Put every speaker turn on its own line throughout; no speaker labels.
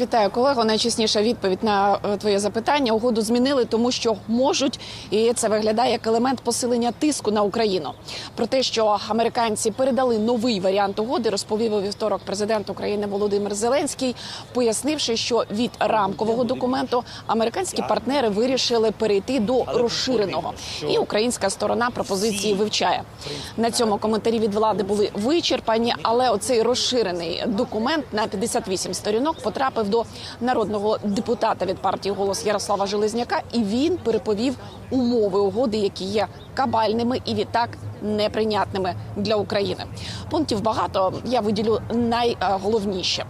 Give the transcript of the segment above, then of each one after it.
Вітаю, колего. Найчесніша відповідь на е, твоє запитання. Угоду змінили, тому що можуть, і це виглядає як елемент посилення тиску на Україну. Про те, що американці передали новий варіант угоди, розповів у вівторок президент України Володимир Зеленський, пояснивши, що від рамкового документу американські партнери вирішили перейти до розширеного, і українська сторона пропозиції вивчає. На цьому коментарі від влади були вичерпані, але оцей розширений документ на 58 сторінок потрапив до народного депутата від партії голос Ярослава Железняка, і він переповів умови угоди, які є кабальними і відтак неприйнятними для України. Пунктів багато. Я виділю найголовніше.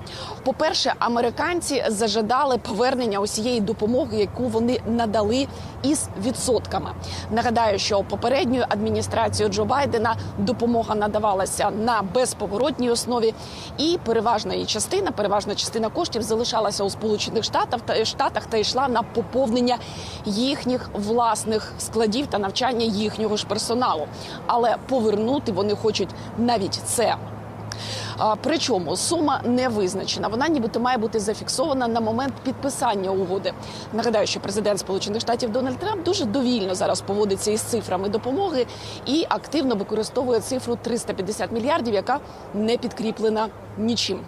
По-перше, американці зажадали повернення усієї допомоги, яку вони надали із відсотками. Нагадаю, що попередньою адміністрацією Джо Байдена допомога надавалася на безповоротній основі, і переважна її частина, переважна частина коштів залишалася у Сполучених Штатах та Штатах та йшла на поповнення їхніх власних складів та навчання їхнього ж персоналу. Але повернути вони хочуть навіть це. Причому сума не визначена. Вона нібито має бути зафіксована на момент підписання угоди. Нагадаю, що президент Сполучених Штатів Дональд Трамп дуже довільно зараз поводиться із цифрами допомоги і активно використовує цифру 350 мільярдів, яка не підкріплена нічим.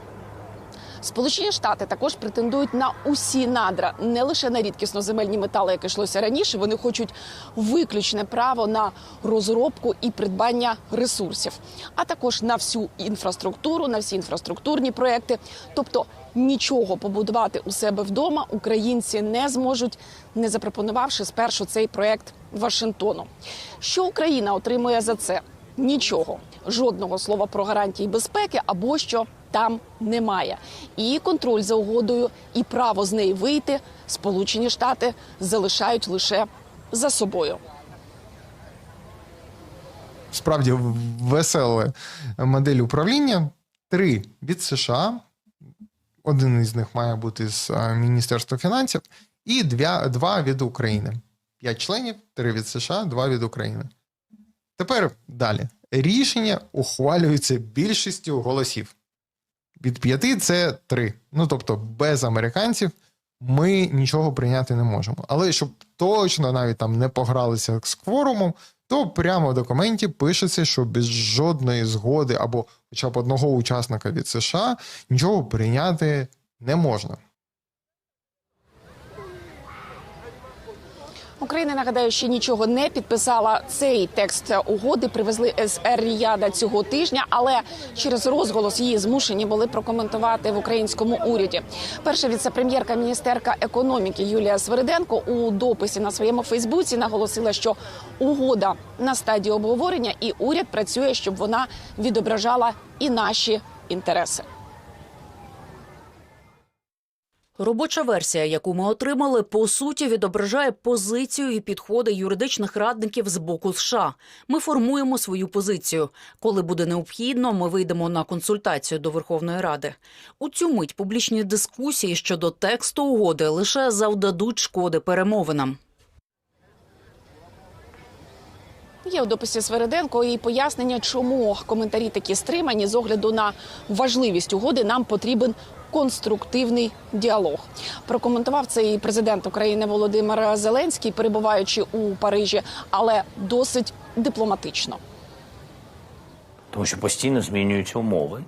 Сполучені Штати також претендують на усі надра, не лише на рідкісноземельні метали, як йшлося раніше. Вони хочуть виключне право на розробку і придбання ресурсів, а також на всю інфраструктуру, на всі інфраструктурні проекти. Тобто нічого побудувати у себе вдома українці не зможуть, не запропонувавши спершу цей проект Вашингтону. Що Україна отримує за це? Нічого, жодного слова про гарантії безпеки або що там немає. І контроль за угодою, і право з неї вийти Сполучені Штати залишають лише за собою.
справді весела модель управління. Три від США. Один із них має бути з е, Міністерства фінансів, і два, від України. П'ять членів, три від США, два від України. Тепер далі. Рішення ухвалюються більшістю голосів. Від п'яти це три. Ну тобто, без американців ми нічого прийняти не можемо. Але щоб точно навіть там не погралися з кворумом, то прямо в документі пишеться, що без жодної згоди або хоча б одного учасника від США нічого прийняти не можна.
Україна нагадаю, ще нічого не підписала. Цей текст угоди привезли з Ер-Ріяда цього тижня, але через розголос її змушені були прокоментувати в українському уряді. Перша віце-прем'єрка міністерка економіки Юлія Свириденко у дописі на своєму Фейсбуці наголосила, що угода на стадії обговорення, і уряд працює, щоб вона відображала і наші інтереси.
Робоча версія, яку ми отримали, по суті відображає позицію і підходи юридичних радників з боку США. Ми формуємо свою позицію. Коли буде необхідно, ми вийдемо на консультацію до Верховної Ради. У цю мить публічні дискусії щодо тексту угоди лише завдадуть шкоди перемовинам.
Є у дописі Свериденко і пояснення, чому коментарі такі стримані з огляду на важливість угоди. Нам потрібен конструктивний діалог. Прокоментував це і президент України Володимир Зеленський, перебуваючи у Парижі, але досить дипломатично.
тому що постійно змінюються умови.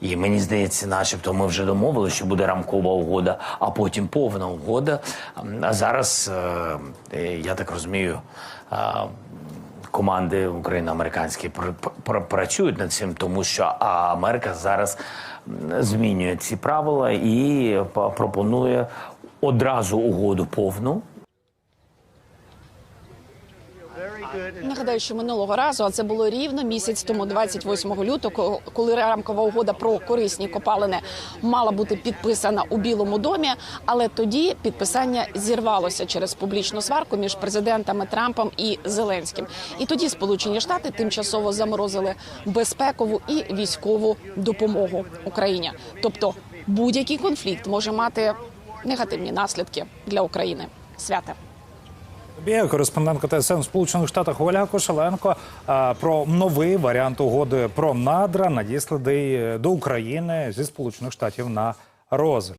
І мені здається, начебто, ми вже домовили, що буде рамкова угода, а потім повна угода. А зараз е, е, я так розумію. Е, Команди україно-американські пр- пр- працюють над цим, тому що Америка зараз змінює ці правила і п- пропонує одразу угоду повну.
Нагадаю, що минулого разу, а це було рівно місяць тому, 28 лютого, коли рамкова угода про корисні копалини мала бути підписана у Білому домі. Але тоді підписання зірвалося через публічну сварку між президентами Трампом і Зеленським. І тоді Сполучені Штати тимчасово заморозили безпекову і військову допомогу Україні. Тобто будь-який конфлікт може мати негативні наслідки для України. Святе.
Тобі кореспондентка ТСН в Сполучених Штатах Оля Кошеленко про новий варіант угоди про надра надісланий до України зі Сполучених Штатів на розгляд.